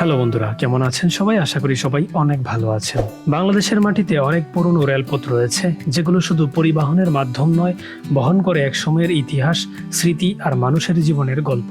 Hello বন্ধুরা, কেমন আছেন সবাই? আশা করি সবাই অনেক ভালো আছেন। বাংলাদেশের মাটিতে অনেক পুরনো রেলপথ রয়েছে, যেগুলো শুধু পরিবহনের মাধ্যম নয়, বহন করে এক সময়ের ইতিহাস, স্মৃতি আর মানুষের জীবনের গল্প।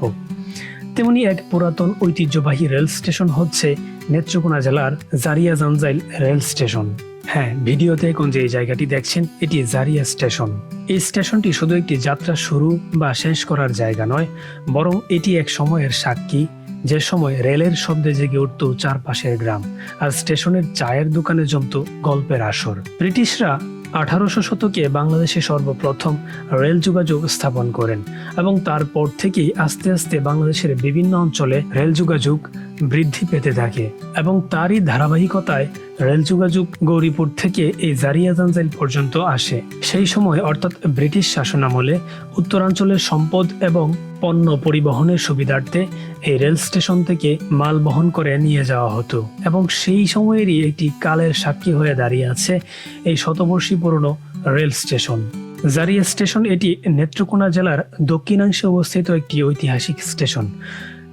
তেমনি এক পুরাতন ঐতিহ্যবাহী রেল স্টেশন হচ্ছে নেত্রকোনা জেলার জারিয়া জানজাইল রেল স্টেশন। হ্যাঁ ভিডিওতে এখন যে জায়গাটি দেখছেন, এটি জারিয়া স্টেশন। এই স্টেশনটি শুধু একটি যাত্রা শুরু বা শেষ করার জায়গা নয়, বরং এটি এক সময়ের সাক্ষী যে সময় রেলের শব্দে জেগে উঠত চারপাশের গ্রাম আর স্টেশনের চায়ের দোকানে জমত গল্পের আসর। ব্রিটিশরা আঠারোশো শতকে বাংলাদেশে সর্বপ্রথম রেল যোগাযোগ স্থাপন করেন এবং তারপর থেকেই আস্তে আস্তে বাংলাদেশের বিভিন্ন অঞ্চলে রেল যোগাযোগ বৃদ্ধি পেতে থাকে এবং তারই ধারাবাহিকতায় রেল যোগাযোগ গৌরীপুর থেকে এই জারিয়া জাঞ্জাইল পর্যন্ত আসে। সেই সময় অর্থাৎ ব্রিটিশ শাসনামলে উত্তরাঞ্চলের সম্পদ এবং পণ্য পরিবহনের সুবিধার্থে এই রেল স্টেশন থেকে মাল বহন করে নিয়ে যাওয়া হতো এবং সেই সময়েরই একটি কালের সাক্ষী হয়ে দাঁড়িয়ে আছে এই শতবর্ষী পুরনো রেল স্টেশন। জারিয়া স্টেশন এটি নেত্রকোনা জেলার দক্ষিণাংশে অবস্থিত একটি ঐতিহাসিক স্টেশন।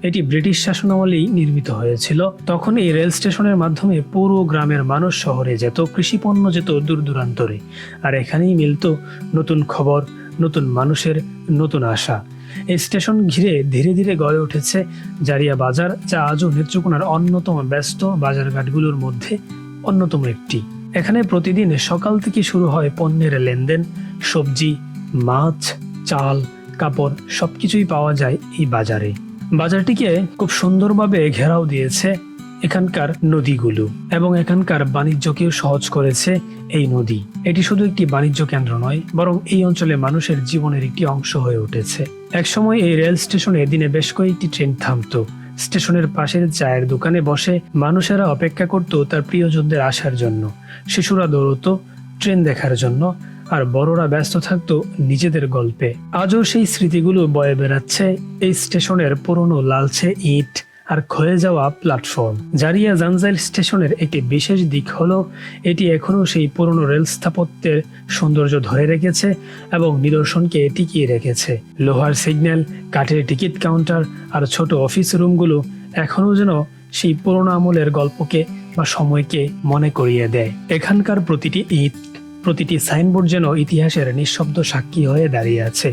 এটি ব্রিটিশ শাসনামলেই নির্মিত হয়েছিল। তখন এই রেল স্টেশনের মাধ্যমে পুরো গ্রামের মানুষ শহরে যেত কৃষিপণ্য যেত দূর দূরান্তরে। আর এখানেই মিলত নতুন খবর, নতুন মানুষের নতুন আশা। এই স্টেশন ঘিরে ধীরে ধীরে গড়ে উঠেছে জারিয়া বাজার, যা আজও নেত্রকোনার অন্যতম ব্যস্ত বাজারঘাটগুলোর মধ্যে অন্যতম একটি। এখানে প্রতিদিন সকাল থেকে শুরু হয় পণ্যের লেনদেন, সবজি, মাছ, চাল, কাপড় সবকিছুই পাওয়া যায় এই বাজারে। বাজারটিকে খুব সুন্দরভাবে ঘেরাও দিয়েছে এখানকার নদীগুলো এবং এখানকার বাণিজ্যকেও সহজ করেছে এই নদী। এটি শুধু একটি বাণিজ্য কেন্দ্র নয়, বরং এই অঞ্চলে মানুষের জীবনের একটি অংশ হয়ে উঠেছে। একসময় এই রেল স্টেশনে দিনে বেশ কয়েকটি ট্রেন থামতো। স্টেশনের পাশের চায়ের দোকানে বসে মানুষেরা অপেক্ষা করত তার প্রিয়জনদের আসার জন্য। শিশুরা দৌড়তো ট্রেন দেখার জন্য। আর বড়রা ব্যস্ত থাকতো নিজেদের গল্পে। আজও সেই স্মৃতিগুলো বয়ে বেড়াচ্ছে এই স্টেশনের পুরনো লালচে ইট আর ক্ষয়ে যাওয়া প্ল্যাটফর্ম। জারিয়া জানজাইল স্টেশনের একটি বিশেষ দিক হলো, এটি এখনও সেই পুরনো রেল স্থাপত্যের সৌন্দর্য ধরে রেখেছে এবং নিদর্শনকে টিকিয়ে রেখেছে। লোহার সিগন্যাল, কাঠের টিকিট কাউন্টার আর ছোট অফিস রুমগুলো এখনও যেন সেই পুরোনো আমলের গল্পকে বা সময়কে মনে করিয়ে দেয়। এখানকার প্রতিটি ইট প্রতিটি সাইনবোর্ড যেন ইতিহাসের নিঃশব্দ সাক্ষী হয়ে দাঁড়িয়ে আছে।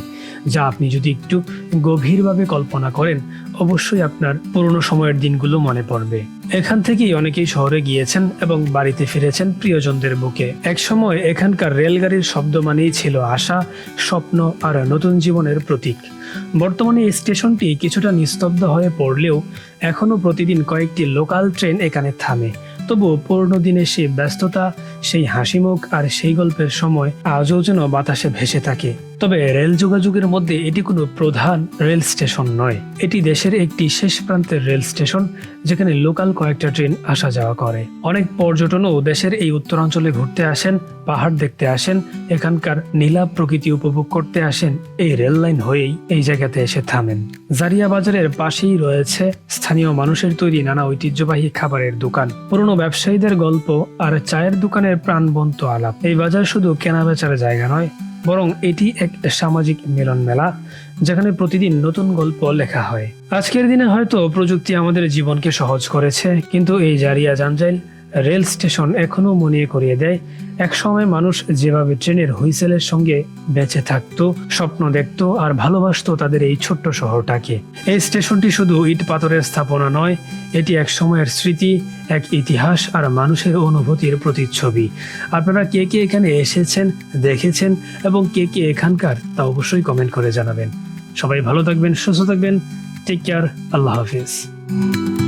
যা আপনি যদি একটু গভীরভাবে কল্পনা করেন, অবশ্যই আপনার পুরনো সময়ের দিনগুলো মনে পড়বে। এখান থেকেই অনেকেই শহরে গিয়েছেন এবং বাড়িতে ফিরেছেন প্রিয়জনদের বুকে। একসময় এখানকার রেলগাড়ির শব্দ মানেই ছিল আশা, স্বপ্ন আর নতুন জীবনের প্রতীক। বর্তমানে এই স্টেশনটি কিছুটা নিস্তব্ধ হয়ে পড়লেও, এখনও প্রতিদিন কয়েকটি লোকাল ট্রেন এখানে থামে। তবুও পুরনো দিনের সেই ব্যস্ততা, সেই হাসিমুখ আর সেই গল্পের সময় আজও যেন বাতাসে ভেসে থাকে। তবে রেল যোগাযোগের মধ্যে এটি কোনো প্রধান রেল স্টেশন নয়। এটি দেশের একটি শেষ প্রান্তের রেল স্টেশন, যেখানে লোকাল কয়েকটা ট্রেন আসা যাওয়া করে। অনেক পর্যটনও দেশের এই উত্তরাঞ্চলে ঘুরতে আসেন, পাহাড় দেখতে আসেন, এখানকার নীলা প্রকৃতি উপভোগ করতে আসেন। এই রেল লাইন হয়েই এই জায়গাতে এসে থামেন। জারিয়া বাজারের পাশেই রয়েছে স্থানীয় মানুষের তৈরি নানা ঐতিহ্যবাহী খাবারের দোকান। পুরনো ব্যবসায়ীদের গল্প আর চায়ের দোকানের প্রাণবন্ত আলাপ। এই বাজার শুধু কেনাবেচার জায়গা নয় বরং এটি এক সামাজিক মিলন মেলা, যেখানে প্রতিদিন নতুন গল্প লেখা হয়। আজকের দিনে হয়তো প্রযুক্তি আমাদের জীবনকে সহজ করেছে, কিন্তু এই জারিয়া জাঞ্জাইল রেল স্টেশন এখনও মনে করিয়ে দেয়। এক সময় মানুষ যেভাবে ট্রেনের হুইসেলের সঙ্গে বেঁচে থাকতো, স্বপ্ন দেখতো আর ভালোবাসতো তাদের এই ছোট্ট শহরটাকে। এই স্টেশনটি শুধু ইট পাথরের স্থাপনা নয়, এটি এক সময়ের স্মৃতি, এক ইতিহাস আর মানুষের অনুভূতির প্রতিচ্ছবি। আপনারা কে কে এখানে এসেছেন, দেখেছেন এবং কে কে এখানকার তা অবশ্যই কমেন্ট করে জানাবেন। সবাই ভালো থাকবেন, সুস্থ থাকবেন। টেক কেয়ার, আল্লাহ হাফিজ।